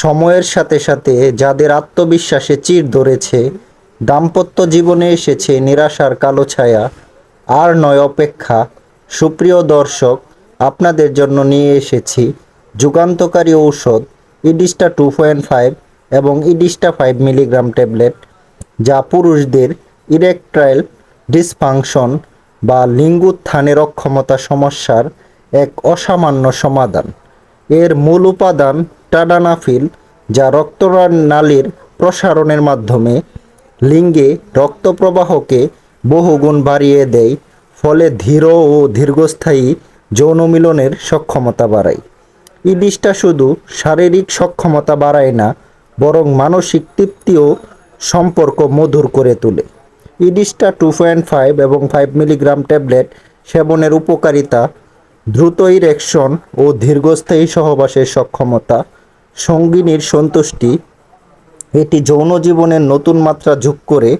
সময়ের সাথে সাথে যাদের আত্মবিশ্বাসে চির ধরেছে, দাম্পত্য জীবনে এসেছে নিরাশার কালো ছায়া। আর নয়, অপেক্ষা। সুপ্রিয় দর্শক, আপনাদের জন্য নিয়ে এসেছি যুগান্তকারী ঔষধ ইডিস্টা টু পয়েন্ট ফাইভ এবং ইডিস্টা ফাইভ মিলিগ্রাম ট্যাবলেট, যা পুরুষদের ইরেকট্রাইল ডিসফাংশন বা লিঙ্গোত্থানের অক্ষমতা সমস্যার এক অসামান্য সমাধান। এর মূল উপাদান টাডানাফিল, যা রক্তনালীর প্রসারণের মাধ্যমে লিঙ্গে রক্ত প্রবাহকে বহুগুণ বাড়িয়ে দেয়, ফলে ধীর ও দীর্ঘস্থায়ী যৌন মিলনের সক্ষমতা বাড়ায়। ইডিসটা শুধু শারীরিক সক্ষমতা বাড়ায় না, বরং মানসিক তৃপ্তিও সম্পর্ক মধুর করে তোলে। ইডিসটা টু পয়েন্ট ফাইভ এবং ফাইভ মিলিগ্রাম ট্যাবলেট সেবনের উপকারিতা, দ্রুত ইরেকশন ও দীর্ঘস্থায়ী সহবাসের সক্ষমতা সঙ্গিনীর সন্তুষ্টি, এটি যৌন জীবনের নতুন মাত্রা যোগ করে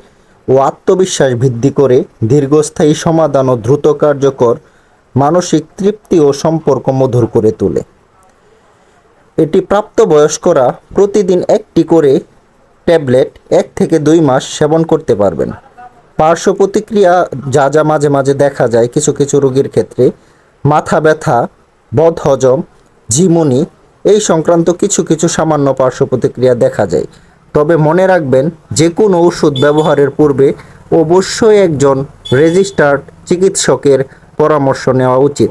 ও আত্মবিশ্বাস বৃদ্ধি করে দীর্ঘস্থায়ী সমাধান ও দ্রুত কার্যকর মানসিক তৃপ্তি ও সম্পর্ক মধুর করে তোলে। এটি প্রাপ্তবয়স্করা প্রতিদিন একটি করে ট্যাবলেট এক থেকে দুই মাস সেবন করতে পারবেন। পার্শ্ব প্রতিক্রিয়া যা যা মাঝে মাঝে দেখা যায় কিছু কিছু রোগীর ক্ষেত্রে মাথা ব্যথা, বদহজম, ঝিমুনি এই সংক্রান্ত কিছু কিছু সামান্য পার্শ্ব প্রতিক্রিয়া দেখা যায়। তবে মনে রাখবেন, যে কোনো ওষুধ ব্যবহারের পূর্বে অবশ্যই একজন রেজিস্টার্ড চিকিৎসকের পরামর্শ নেওয়া উচিত।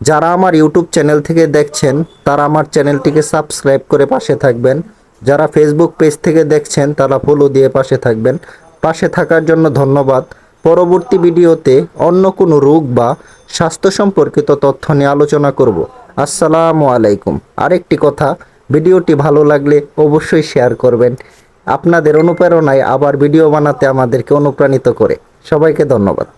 যারা আমার ইউটিউব চ্যানেল থেকে দেখছেন, তারা আমার চ্যানেলটিকে সাবস্ক্রাইব করে পাশে থাকবেন। যারা ফেসবুক পেজ থেকে দেখছেন, তারা ফলো দিয়ে পাশে থাকবেন। পাশে থাকার জন্য ধন্যবাদ। পরবর্তী ভিডিওতে অন্য কোনো রোগ বা স্বাস্থ্য সম্পর্কিত তথ্য নিয়ে আলোচনা করব। আসসালামু আলাইকুম। আরেকটি কথা, ভিডিওটি ভালো লাগলে অবশ্যই শেয়ার করবেন। আপনাদের অনুপ্রেরণায় আবার ভিডিও বানাতে আমাদেরকে অনুপ্রাণিত করে। সবাইকে ধন্যবাদ।